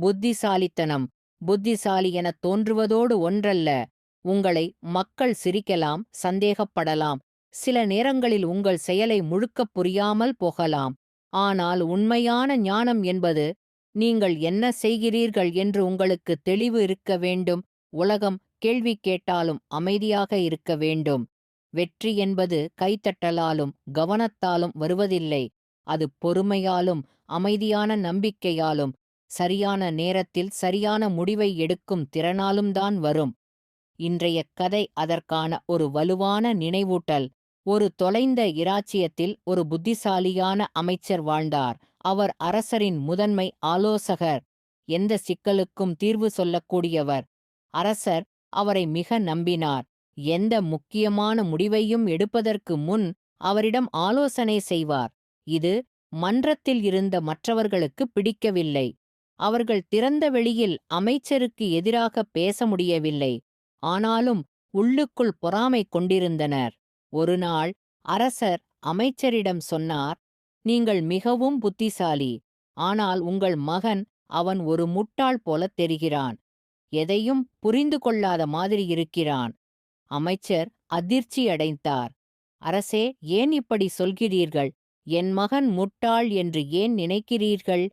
புத்திசாலித்தனம். புத்திசாலி எனத் தோன்றுவதோடு ஒன்றல்ல உங்களை மக்கள் சிரிக்கலாம் சந்தேகப்படலாம். சில நேரங்களில் உங்கள் செயலை முழுக்கப் புரியாமல் போகலாம். ஆனால் உண்மையான ஞானம் என்பது நீங்கள் என்ன செய்கிறீர்கள் என்று உங்களுக்கு தெளிவு இருக்க வேண்டும் உலகம் கேள்வி கேட்டாலும் அமைதியாக இருக்க வேண்டும். வெற்றி என்பது கைத்தட்டலாலும் கவனத்தாலும் வருவதில்லை அது பொறுமையாலும் அமைதியான நம்பிக்கையாலும் சரியான நேரத்தில் சரியான முடிவை எடுக்கும் திறனாலும் தான் வரும். இன்றைய கதை அதற்கான ஒரு வலுவான நினைவூட்டல். ஒரு தொலைந்த இராச்சியத்தில் ஒரு புத்திசாலியான அமைச்சர் வாழ்ந்தார். அவர் அரசரின் முதன்மை ஆலோசகர். எந்த சிக்கலுக்கும் தீர்வு சொல்லக்கூடியவர். அரசர் அவரை மிக நம்பினார். எந்த முக்கியமான முடிவையும் எடுப்பதற்கு முன் அவரிடம் ஆலோசனை செய்வார். இது மன்றத்தில் இருந்த மற்றவர்களுக்கு பிடிக்கவில்லை. அவர்கள் திறந்த வெளியில் அமைச்சருக்கு எதிராக பேச முடியவில்லை ஆனாலும் உள்ளுக்குள் பொறாமை கொண்டிருந்தனர். ஒருநாள் அரசர் அமைச்சரிடம் சொன்னார் நீங்கள் மிகவும் புத்திசாலி. ஆனால் உங்கள் மகன் அவன் ஒரு முட்டாள் போலத் தெரிகிறான். எதையும் புரிந்து கொள்ளாத மாதிரி இருக்கிறான். அமைச்சர் அதிர்ச்சி அடைந்தார். அரசே ஏன் இப்படி சொல்கிறீர்கள்? என் மகன் முட்டாள் என்று ஏன் நினைக்கிறீர்கள்?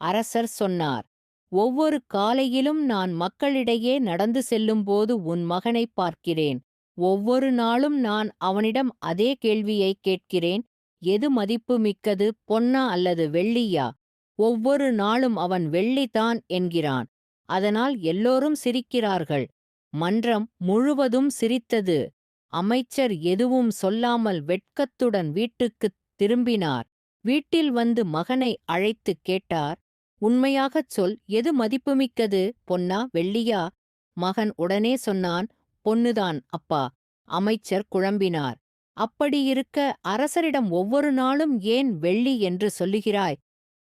அரசர் சொன்னார் ஒவ்வொரு காலையிலும் நான் மக்களிடையே நடந்து செல்லும்போது உன் மகனைப் பார்க்கிறேன். ஒவ்வொரு நாளும் நான் அவனிடம் அதே கேள்வியை கேட்கிறேன். எது மதிப்பு மிக்கது பொன்னா அல்லது வெள்ளியா? ஒவ்வொரு நாளும் அவன் வெள்ளிதான் என்கிறான். அதனால் எல்லோரும் சிரிக்கிறார்கள். மன்றம் முழுவதும் சிரித்தது. அமைச்சர் எதுவும் சொல்லாமல் வெட்கத்துடன் வீட்டுக்குத் திரும்பினார். வீட்டில் வந்து மகனை அழைத்துக் கேட்டார் உண்மையாகச் சொல் எது மதிப்புமிக்கது பொன்னா வெள்ளியா? மகன் உடனே சொன்னான் பொன்னுதான் அப்பா. அமைச்சர் குழம்பினார் அப்படியிருக்க அரசரிடம் ஒவ்வொரு நாளும் ஏன் வெள்ளி என்று சொல்லுகிறாய்?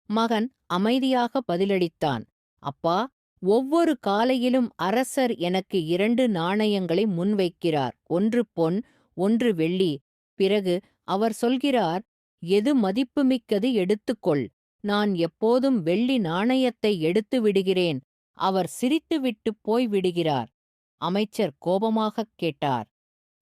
மகன் அமைதியாக பதிலளித்தான் அப்பா ஒவ்வொரு காலையிலும் அரசர் எனக்கு இரண்டு நாணயங்களை முன்வைக்கிறார் ஒன்று பொன் ஒன்று வெள்ளி. பிறகு அவர் சொல்கிறார் எது மதிப்புமிக்கது எடுத்துக்கொள். நான் எப்போதும் வெள்ளி நாணயத்தை எடுத்து விடுகிறேன். அவர் சிரித்துவிட்டு போய் விடுகிறார். அமைச்சர் கோபமாகக் கேட்டார்.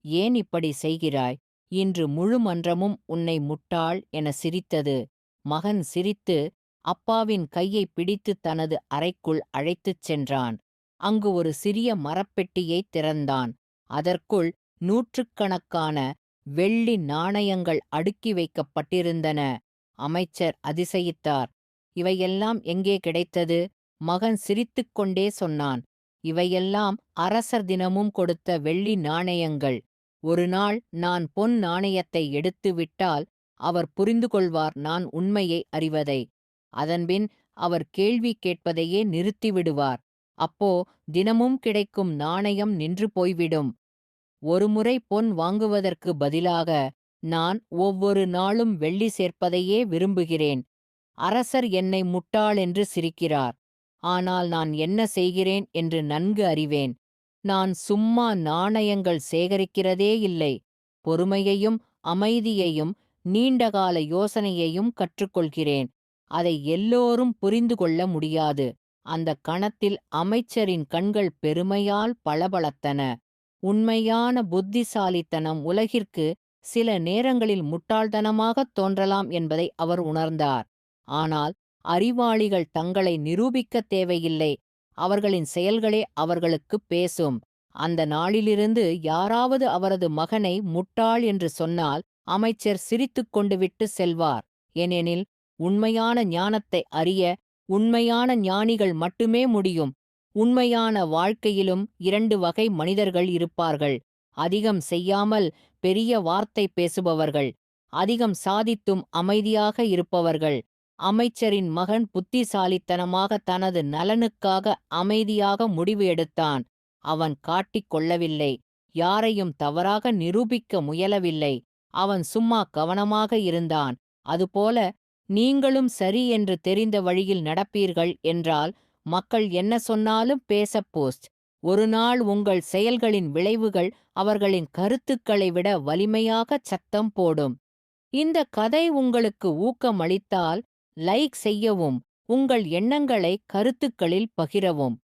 ஏன் இப்படி செய்கிறாய்? இன்று முழு மன்றமும் உன்னை முட்டாள் என சிரித்தது மகன் சிரித்து அப்பாவின் கையை பிடித்து தனது அறைக்குள் அழைத்துச் சென்றான். அங்கு ஒரு சிறிய மரப்பெட்டியைத் திறந்தான். அதற்குள் நூற்றுக்கணக்கான வெள்ளி நாணயங்கள் அடுக்கி வைக்கப்பட்டிருந்தன. அமைச்சர் அதிசயித்தார். இவையெல்லாம் எங்கே கிடைத்தது? மகன் சிரித்துக்கொண்டே சொன்னான். இவையெல்லாம் அரசர் தினமும் கொடுத்த வெள்ளி நாணயங்கள். ஒரு நாள் நான் பொன் நாணயத்தை எடுத்து விட்டால் அவர் புரிந்து கொள்வார் நான் உண்மையை அறிவதை. அதன்பின் அவர் கேள்வி கேட்பதையே நிறுத்திவிடுவார் அப்போ தினமும் கிடைக்கும் நாணயம் நின்று போய்விடும். ஒருமுறை பொன் வாங்குவதற்கு பதிலாக நான் ஒவ்வொரு நாளும் வெள்ளி சேர்ப்பதையே விரும்புகிறேன். அரசர் என்னை முட்டாள் என்று சிரிக்கிறார். ஆனால் நான் என்ன செய்கிறேன் என்று நன்கு அறிவேன். நான் சும்மா நாணயங்கள் சேகரிக்கிறதே இல்லை. பொறுமையையும் அமைதியையும் நீண்டகால யோசனையையும் கற்றுக்கொள்கிறேன். அதை எல்லோரும் புரிந்து கொள்ள முடியாது. அந்த கணத்தில் அமைச்சரின் கண்கள் பெருமையால் பளபளத்தன. உண்மையான புத்திசாலித்தனம் உலகிற்கு சில நேரங்களில் முட்டாள்தனமாகத் தோன்றலாம் என்பதை அவர் உணர்ந்தார். ஆனால் அறிவாளிகள் தங்களை நிரூபிக்கத் தேவையில்லை. அவர்களின் செயல்களே அவர்களுக்குப் பேசும். அந்த நாளிலிருந்து யாராவது அவரது மகனை முட்டாள் என்று சொன்னால் அமைச்சர் சிரித்துக் கொண்டு விட்டு செல்வார். ஏனெனில் உண்மையான ஞானத்தை அறிய உண்மையான ஞானிகள் மட்டுமே முடியும். உண்மையான வாழ்க்கையிலும் இரண்டு வகை மனிதர்கள் இருப்பார்கள். அதிகம் செய்யாமல் பெரிய வார்த்தை பேசுபவர்கள் அதிகம் சாதித்தும் அமைதியாக இருப்பவர்கள் அமைச்சரின் மகன் புத்திசாலித்தனமாக தனது நலனுக்காக அமைதியாக முடிவு எடுத்தான். அவன் காட்டிக் கொள்ளவில்லை யாரையும் தவறாக நிரூபிக்க முயலவில்லை அவன் சும்மா கவனமாக இருந்தான். அதுபோல நீங்களும் சரி என்று தெரிந்த வழியில் நடப்பீர்கள் என்றால் மக்கள் என்ன சொன்னாலும் பேசப் போஸ்ட். ஒருநாள் உங்கள் செயல்களின் விளைவுகள் அவர்களின் கருத்துக்களை விட வலிமையாக சத்தம் போடும். இந்த கதை உங்களுக்கு ஊக்கமளித்தால் லைக் செய்யவும் உங்கள் எண்ணங்களை கருத்துக்களில் பகிரவும்.